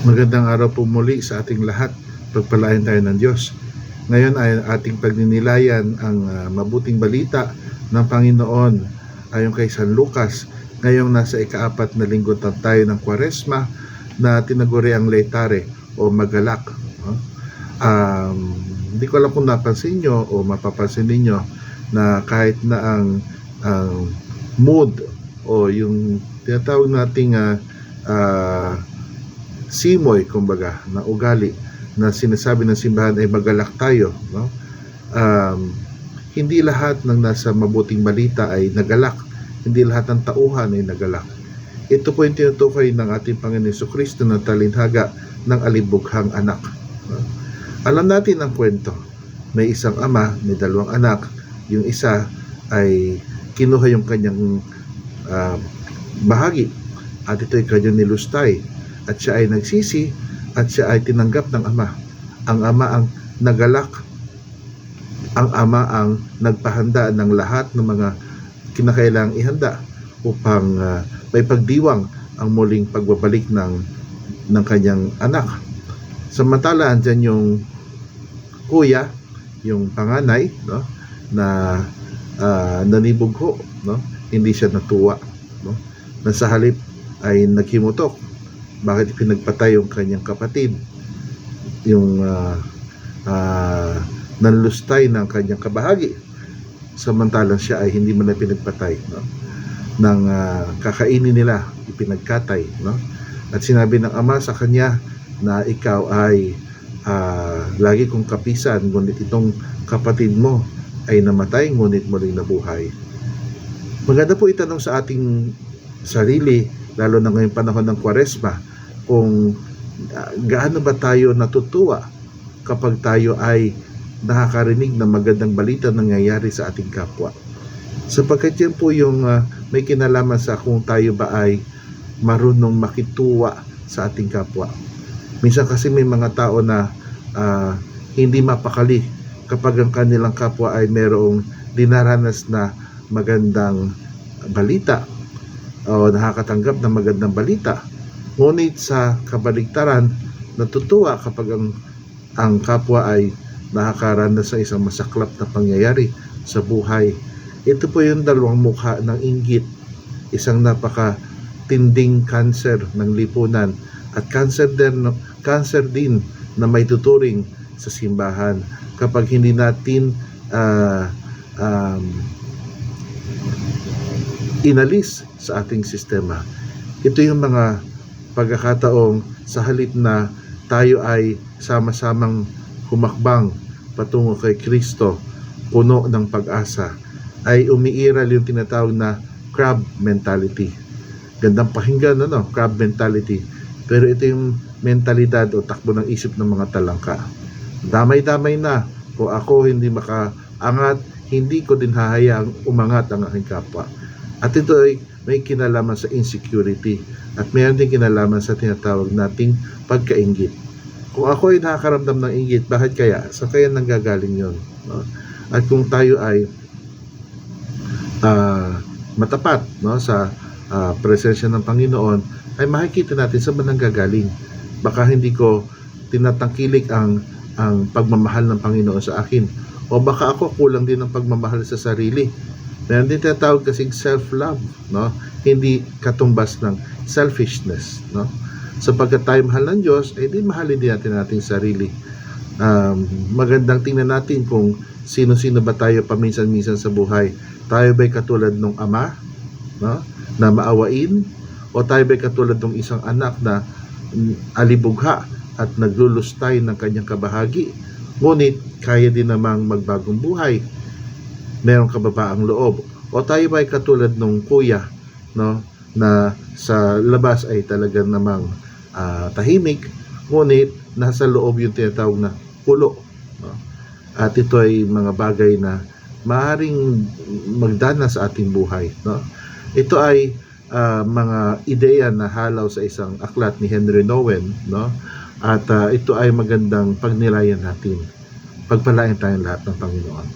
Magandang araw po muli sa ating lahat. Pagpalain tayo ng Diyos. Ngayon ay ating pagninilayan ang ah, mabuting balita ng Panginoon ayon kay San Lucas. Ngayong nasa ikaapat na linggo tayo ng Kwaresma na tinaguri ang letare o magalak. Um, hindi ko alam kung napansin nyo o mapapansin ninyo na kahit na ang, ang mood o yung tinatawag nating ah, ah, simoy kumbaga na ugali na sinasabi ng simbahan ay magalak tayo no? Um, hindi lahat ng nasa mabuting balita ay nagalak. Hindi lahat ng tauhan ay nagalak. Ito po yung tinutukoy ng ating Panginoon Yeso Kristo na talinhaga ng alibughang anak no? alam natin ang kwento. May isang ama may dalawang anak. Yung isa ay kinuha yung kanyang ah, bahagi at ito'y kanyang nilustay at siya ay nagsisi at siya ay tinanggap ng ama. Ang ama ang nagalak. Ang ama ang nagpahanda ng lahat ng mga kinakailangang ihanda upang ah, may pagdiwang ang muling pagbabalik ng ng kanyang anak. Samantala andyan yung kuya, yung panganay, no, na ah, nanibugho, no, hindi siya natuwa, no, na sa halip ay naghimutok bakit pinagpatay yung kanyang kapatid yung uh, uh, nanlustay ng kanyang kabahagi samantalang siya ay hindi man na pinagpatay no? ng ah, kakainin nila ipinagkatay no? at sinabi ng ama sa kanya na ikaw ay ah, lagi kong kapisan ngunit itong kapatid mo ay namatay ngunit muling nabuhay maganda po itanong sa ating sarili lalo na ngayong panahon ng kwaresma kung ah, gaano ba tayo natutuwa kapag tayo ay nakakarinig ng magandang balita na nangyayari sa ating kapwa. Sapagkat yan po yung ah, may kinalaman sa kung tayo ba ay marunong makituwa sa ating kapwa. Minsan kasi may mga tao na ah, hindi mapakali kapag ang kanilang kapwa ay merong dinaranas na magandang balita o nakakatanggap ng magandang balita. Ngunit sa kabaligtaran, natutuwa kapag ang, ang kapwa ay nakakaranas sa isang masaklap na pangyayari sa buhay. Ito po yung dalawang mukha ng inggit. Isang napaka tinding cancer ng lipunan at cancer din, cancer din na may tuturing sa simbahan kapag hindi natin ah, um, inalis sa ating sistema. Ito yung mga pagkakataong sa halip na tayo ay sama-samang humakbang patungo kay Kristo, puno ng pag-asa, ay umiiral yung tinatawag na crab mentality. Gandang pakinggan, ano, crab mentality. Pero ito yung mentalidad o takbo ng isip ng mga talangka. Damay-damay na. Kung ako hindi makaangat, hindi ko din hahayaang umangat ang aking kapwa. At ito ay may kinalaman sa insecurity at mayroon din kinalaman sa tinatawag nating pagkaingit. Kung ako ay nakakaramdam ng inggit, bakit kaya? Sa kaya nanggagaling yon. No? At kung tayo ay ah, matapat no, sa ah, presensya ng Panginoon, ay makikita natin sa mananggagaling. Baka hindi ko tinatangkilik ang ang pagmamahal ng Panginoon sa akin. O baka ako kulang din ng pagmamahal sa sarili. Meron din tinatawag kasing self-love, no? Hindi katumbas ng selfishness, no? Sapagkat tayo mahal ng Diyos, eh di mahalin din natin ating sarili. Um, magandang tingnan natin kung sino-sino ba tayo paminsan-minsan sa buhay. Tayo ba'y katulad ng ama, no? Na maawain? O tayo ba'y katulad ng isang anak na mm, alibugha at naglulustay ng kanyang kabahagi? Ngunit, kaya din namang magbagong buhay. Merong kababaang loob. O tayo ba'y katulad ng kuya, no? Na sa labas ay talagang namang ah, tahimik, ngunit nasa loob yung tinatawag na pulo. No? At ito ay mga bagay na maaring magdana sa ating buhay. No? Ito ay ah, mga ideya na halaw sa isang aklat ni Henry Nowen. No? At ah, ito ay magandang pagnilayan natin. Pagpalain tayong lahat ng Panginoon.